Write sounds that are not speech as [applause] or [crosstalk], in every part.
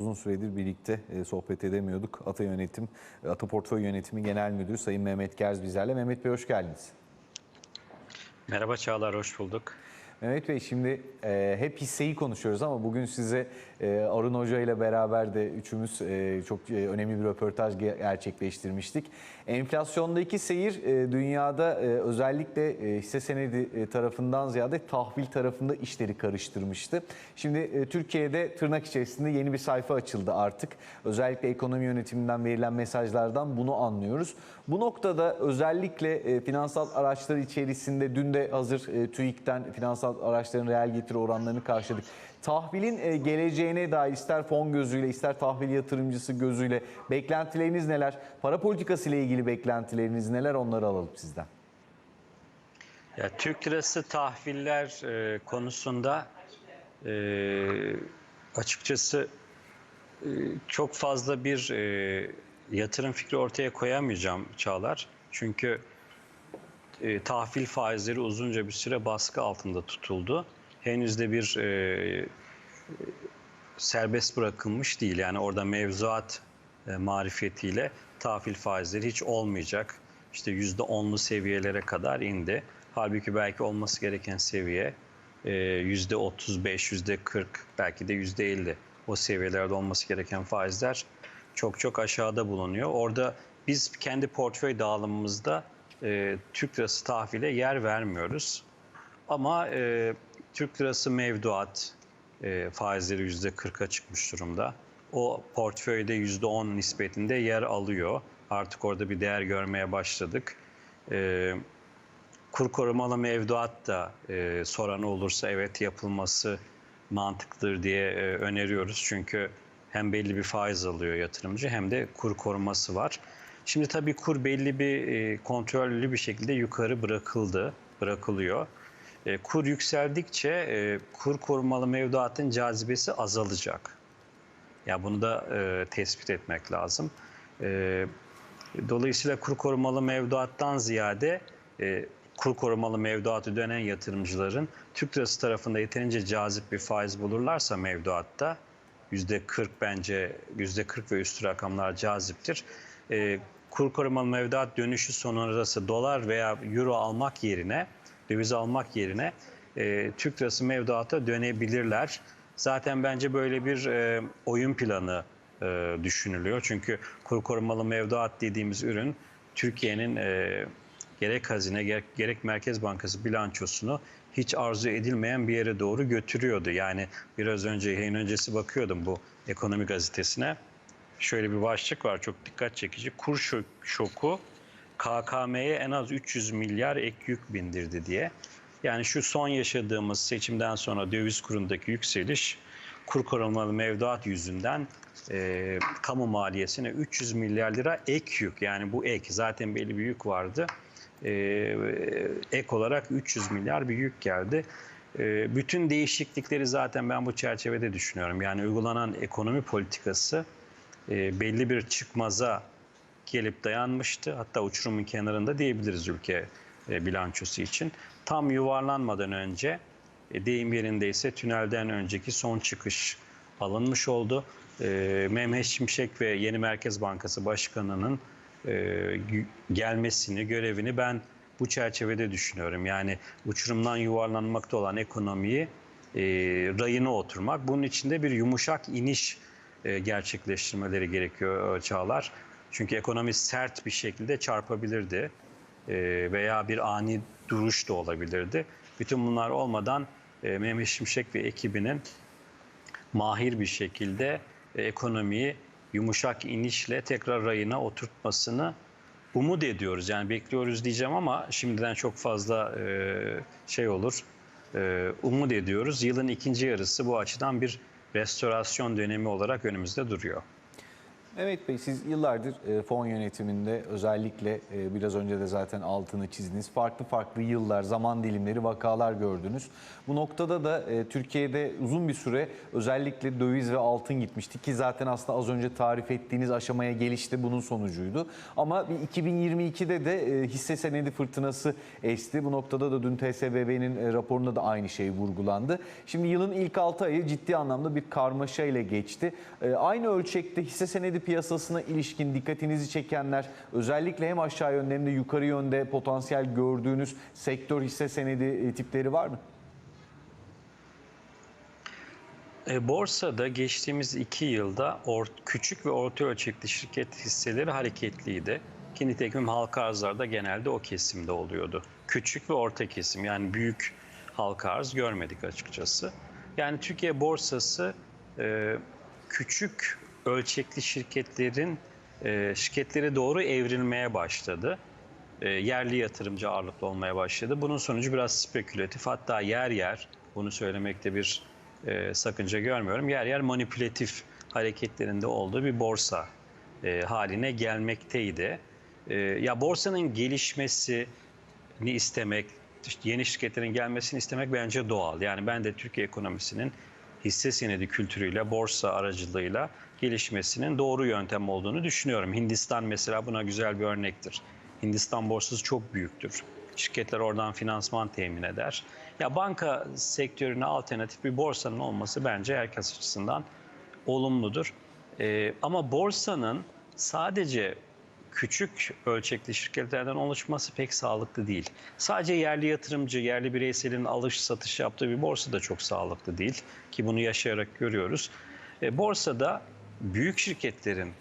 Uzun süredir birlikte e, sohbet edemiyorduk. Ata Yönetim, Ata Portföy Yönetimi Genel Müdürü Sayın Mehmet Gerz bizlerle. Mehmet Bey hoş geldiniz. Merhaba Çağlar, hoş bulduk. Mehmet Bey şimdi e, hep hisseyi konuşuyoruz ama bugün size e, Arun Hoca ile beraber de üçümüz e, çok e, önemli bir röportaj ge- gerçekleştirmiştik. Enflasyondaki seyir e, dünyada e, özellikle e, hisse senedi e, tarafından ziyade tahvil tarafında işleri karıştırmıştı. Şimdi e, Türkiye'de tırnak içerisinde yeni bir sayfa açıldı artık. Özellikle ekonomi yönetiminden verilen mesajlardan bunu anlıyoruz. Bu noktada özellikle e, finansal araçlar içerisinde dün de hazır e, TÜİK'ten finansal araçların reel getiri oranlarını karşıladık. Tahvilin e, geleceğine dair ister fon gözüyle ister tahvil yatırımcısı gözüyle beklentileriniz neler? Para politikası ile ilgili beklentileriniz neler? Onları alalım sizden. Ya, Türk lirası tahviller e, konusunda e, açıkçası e, çok fazla bir e, yatırım fikri ortaya koyamayacağım Çağlar. Çünkü e, tahvil faizleri uzunca bir süre baskı altında tutuldu. Henüz de bir e, serbest bırakılmış değil. Yani orada mevzuat e, marifetiyle tahvil faizleri hiç olmayacak. İşte yüzde onlu seviyelere kadar indi. Halbuki belki olması gereken seviye e, yüzde otuz beş, yüzde kırk, belki de yüzde elli. O seviyelerde olması gereken faizler çok çok aşağıda bulunuyor. Orada biz kendi portföy dağılımımızda e, Türk lirası tahvile yer vermiyoruz. Ama e, Türk lirası mevduat e, faizleri yüzde 40'a çıkmış durumda. O portföyde yüzde 10 nispetinde yer alıyor. Artık orada bir değer görmeye başladık. E, kur korumalı mevduat da e, soran olursa evet yapılması mantıklıdır diye e, öneriyoruz. Çünkü hem belli bir faiz alıyor yatırımcı hem de kur koruması var. Şimdi tabii kur belli bir e, kontrollü bir şekilde yukarı bırakıldı, bırakılıyor. E, kur yükseldikçe e, kur korumalı mevduatın cazibesi azalacak. Ya bunu da e, tespit etmek lazım. Dolayısıyla kur korumalı mevduattan ziyade kur korumalı mevduatı dönen yatırımcıların Türk lirası tarafında yeterince cazip bir faiz bulurlarsa mevduatta yüzde 40 bence yüzde 40 ve üstü rakamlar caziptir. Kur korumalı mevduat dönüşü sonrası dolar veya euro almak yerine döviz almak yerine e, Türk lirası mevduata dönebilirler. Zaten bence böyle bir e, oyun planı e, düşünülüyor. Çünkü kur korumalı mevduat dediğimiz ürün Türkiye'nin e, gerek hazine gerek, gerek Merkez Bankası bilançosunu hiç arzu edilmeyen bir yere doğru götürüyordu. Yani biraz önce yayın öncesi bakıyordum bu ekonomi gazetesine. Şöyle bir başlık var çok dikkat çekici. Kur şo- şoku KKM'ye en az 300 milyar ek yük bindirdi diye. Yani şu son yaşadığımız seçimden sonra döviz kurundaki yükseliş kur korumalı mevduat yüzünden e, kamu maliyesine 300 milyar lira ek yük. Yani bu ek zaten belli bir yük vardı. E, ek olarak 300 milyar bir yük geldi. E, bütün değişiklikleri zaten ben bu çerçevede düşünüyorum. Yani uygulanan ekonomi politikası e, belli bir çıkmaza gelip dayanmıştı. Hatta uçurumun kenarında diyebiliriz ülke e, bilançosu için. Tam yuvarlanmadan önce e, deyim yerindeyse tünelden önceki son çıkış alınmış oldu. E, Mehmet Şimşek ve yeni Merkez Bankası Başkanı'nın gelmesini, görevini ben bu çerçevede düşünüyorum. Yani uçurumdan yuvarlanmakta olan ekonomiyi e, rayına oturmak. Bunun içinde bir yumuşak iniş e, gerçekleştirmeleri gerekiyor Çağlar. Çünkü ekonomi sert bir şekilde çarpabilirdi e, veya bir ani duruş da olabilirdi. Bütün bunlar olmadan e, Mehmet Şimşek ve ekibinin mahir bir şekilde e, ekonomiyi yumuşak inişle tekrar rayına oturtmasını umut ediyoruz. Yani bekliyoruz diyeceğim ama şimdiden çok fazla e, şey olur. E, umut ediyoruz. Yılın ikinci yarısı bu açıdan bir restorasyon dönemi olarak önümüzde duruyor. Mehmet Bey siz yıllardır e, fon yönetiminde özellikle e, biraz önce de zaten altını çizdiniz. Farklı farklı yıllar, zaman dilimleri, vakalar gördünüz. Bu noktada da e, Türkiye'de uzun bir süre özellikle döviz ve altın gitmişti ki zaten aslında az önce tarif ettiğiniz aşamaya geliş de bunun sonucuydu. Ama bir 2022'de de hisse senedi fırtınası esti. Bu noktada da dün TSBB'nin raporunda da aynı şey vurgulandı. Şimdi yılın ilk 6 ayı ciddi anlamda bir karmaşa ile geçti. Aynı ölçekte hisse senedi piyasasına ilişkin dikkatinizi çekenler özellikle hem aşağı yönde hem de yukarı yönde potansiyel gördüğünüz sektör hisse senedi e, tipleri var mı? E, borsada geçtiğimiz iki yılda or- küçük ve orta ölçekli şirket hisseleri hareketliydi. Ki nitekim halka arzlarda genelde o kesimde oluyordu. Küçük ve orta kesim yani büyük halka arz görmedik açıkçası. Yani Türkiye borsası e, küçük ölçekli şirketlerin e, şirketlere doğru evrilmeye başladı. E, yerli yatırımcı ağırlıklı olmaya başladı. Bunun sonucu biraz spekülatif hatta yer yer bunu söylemekte bir e, sakınca görmüyorum. Yer yer manipülatif hareketlerinde olduğu bir borsa e, haline gelmekteydi. E, ya borsanın gelişmesini istemek, yeni şirketlerin gelmesini istemek bence doğal. Yani ben de Türkiye ekonomisinin hisse senedi kültürüyle, borsa aracılığıyla gelişmesinin doğru yöntem olduğunu düşünüyorum. Hindistan mesela buna güzel bir örnektir. Hindistan borsası çok büyüktür. Şirketler oradan finansman temin eder. Ya banka sektörüne alternatif bir borsanın olması bence herkes açısından olumludur. Ee, ama borsanın sadece küçük ölçekli şirketlerden oluşması pek sağlıklı değil. Sadece yerli yatırımcı, yerli bireyselin alış satış yaptığı bir borsa da çok sağlıklı değil ki bunu yaşayarak görüyoruz. E, borsada büyük şirketlerin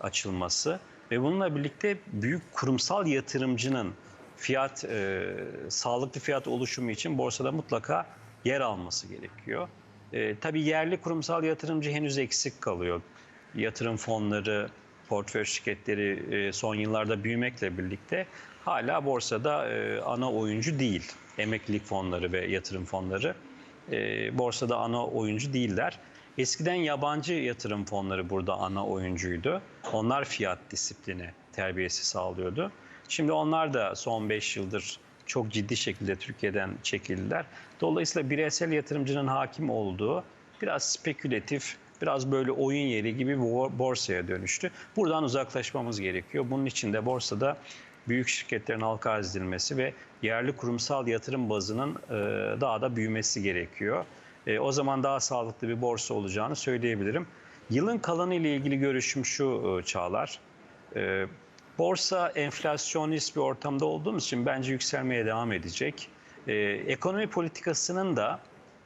açılması ve bununla birlikte büyük kurumsal yatırımcının fiyat e, sağlıklı fiyat oluşumu için borsada mutlaka yer alması gerekiyor. E, tabii yerli kurumsal yatırımcı henüz eksik kalıyor. Yatırım fonları, portföy şirketleri e, son yıllarda büyümekle birlikte hala borsada e, ana oyuncu değil. Emeklilik fonları ve yatırım fonları e, borsada ana oyuncu değiller. Eskiden yabancı yatırım fonları burada ana oyuncuydu. Onlar fiyat disiplini terbiyesi sağlıyordu. Şimdi onlar da son 5 yıldır çok ciddi şekilde Türkiye'den çekildiler. Dolayısıyla bireysel yatırımcının hakim olduğu biraz spekülatif, biraz böyle oyun yeri gibi borsaya dönüştü. Buradan uzaklaşmamız gerekiyor. Bunun için de borsada büyük şirketlerin halka arz ve yerli kurumsal yatırım bazının e, daha da büyümesi gerekiyor. E, o zaman daha sağlıklı bir borsa olacağını söyleyebilirim. Yılın kalanı ile ilgili görüşüm şu e, Çağlar. Borsa enflasyonist bir ortamda olduğumuz için bence yükselmeye devam edecek. Ekonomi politikasının da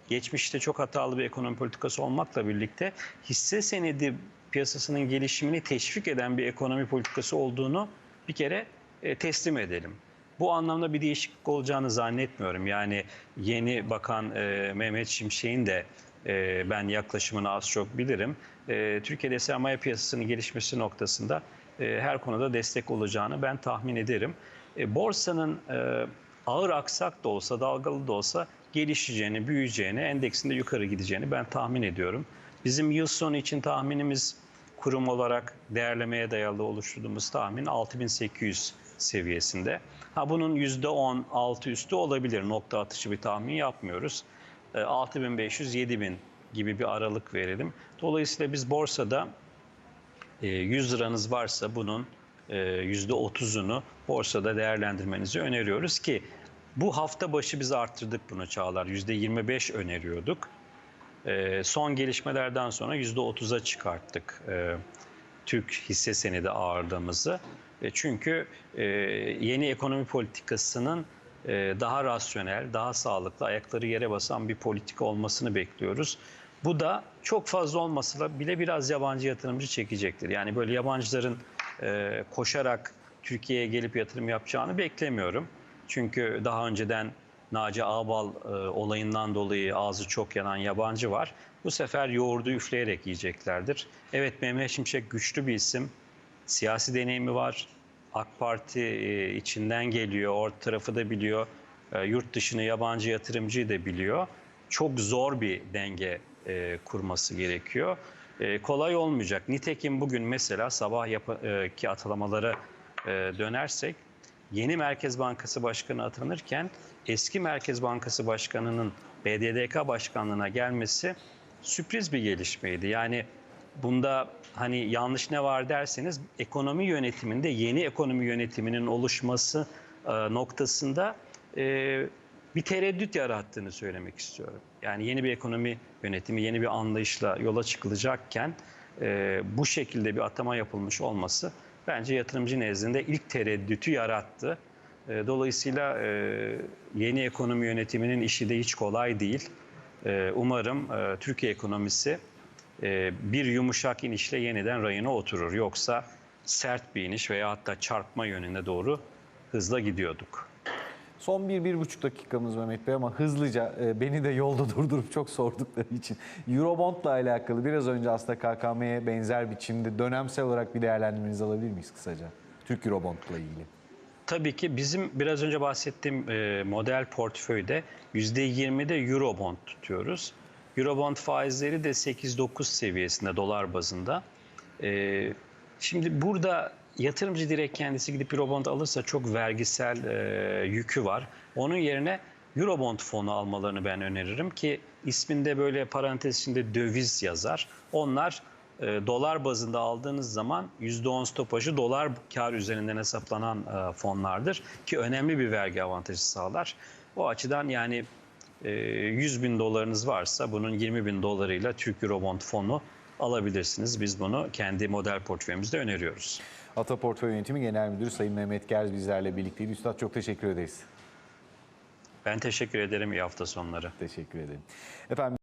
geçmişte çok hatalı bir ekonomi politikası olmakla birlikte hisse senedi piyasasının gelişimini teşvik eden bir ekonomi politikası olduğunu bir kere e, teslim edelim. Bu anlamda bir değişiklik olacağını zannetmiyorum. Yani yeni bakan e, Mehmet Şimşek'in de e, ben yaklaşımını az çok bilirim. E, Türkiye'de sermaye piyasasının gelişmesi noktasında her konuda destek olacağını ben tahmin ederim. Borsanın ağır aksak da olsa, dalgalı da olsa gelişeceğini, büyüyeceğini, endeksinde yukarı gideceğini ben tahmin ediyorum. Bizim yıl sonu için tahminimiz kurum olarak değerlemeye dayalı oluşturduğumuz tahmin 6800 seviyesinde. Ha bunun %10 altı üstü olabilir. Nokta atışı bir tahmin yapmıyoruz. E, 6500-7000 gibi bir aralık verelim. Dolayısıyla biz borsada e, 100 liranız varsa bunun e, %30'unu borsada değerlendirmenizi öneriyoruz ki bu hafta başı biz arttırdık bunu Çağlar. %25 öneriyorduk. E, son gelişmelerden sonra %30'a çıkarttık e, Türk hisse senedi ağırlığımızı. E, çünkü e, yeni ekonomi politikasının e, daha rasyonel, daha sağlıklı, ayakları yere basan bir politika olmasını bekliyoruz. Bu da çok fazla olmasa da bile biraz yabancı yatırımcı çekecektir. Yani böyle yabancıların e, koşarak Türkiye'ye gelip yatırım yapacağını beklemiyorum. Çünkü daha önceden Naci Ağbal e, olayından dolayı ağzı çok yanan yabancı var. Bu sefer yoğurdu üfleyerek yiyeceklerdir. Evet Mehmet Şimşek güçlü bir isim. Siyasi deneyimi var. AK Parti e, içinden geliyor, orta tarafı da biliyor. E, yurt dışını yabancı yatırımcıyı da biliyor. Çok zor bir denge e, kurması gerekiyor. e, kolay olmayacak. Nitekim bugün mesela sabah ki atılamalara e, dönersek yeni Merkez Bankası Başkanı atanırken eski Merkez Bankası Başkanı'nın BDDK başkanlığına gelmesi sürpriz bir gelişmeydi. Yani bunda hani yanlış ne var derseniz ekonomi yönetiminde yeni ekonomi yönetiminin oluşması e, noktasında e, bir tereddüt yarattığını söylemek istiyorum. Yani yeni bir ekonomi yönetimi, yeni bir anlayışla yola çıkılacakken e, bu şekilde bir atama yapılmış olması bence yatırımcı nezdinde ilk tereddütü yarattı. E, dolayısıyla e, yeni ekonomi yönetiminin işi de hiç kolay değil. E, umarım Türkiye ekonomisi bir yumuşak inişle yeniden rayına oturur. Yoksa sert bir iniş veya hatta çarpma yönüne doğru hızla gidiyorduk. Son bir, bir buçuk dakikamız Mehmet Bey ama hızlıca e, beni de yolda [laughs] durdurup çok sordukları için. Eurobond'la alakalı biraz önce aslında KKM'ye benzer biçimde dönemsel olarak bir değerlendirmenizi alabilir miyiz kısaca? Türk Eurobond'la ilgili. Tabii ki bizim biraz önce bahsettiğim e, model portföyde %20'de Eurobond tutuyoruz. Eurobond faizleri de 8-9 seviyesinde dolar bazında. E, şimdi burada yatırımcı direkt kendisi gidip Eurobond alırsa çok vergisel e, yükü var. Onun yerine Eurobond fonu almalarını ben öneririm ki isminde böyle parantez içinde döviz yazar. Onlar e, dolar bazında aldığınız zaman %10 stopajı dolar kar üzerinden hesaplanan e, fonlardır ki önemli bir vergi avantajı sağlar. O açıdan yani e, 100 bin dolarınız varsa bunun 20 bin dolarıyla Türk Eurobond fonu alabilirsiniz. Biz bunu kendi model portföyümüzde öneriyoruz. Ata Portföy Yönetimi Genel Müdürü Sayın Mehmet Gerz bizlerle birlikteydi. Üstad çok teşekkür ederiz. Ben teşekkür ederim. İyi hafta sonları. Teşekkür ederim. Efendim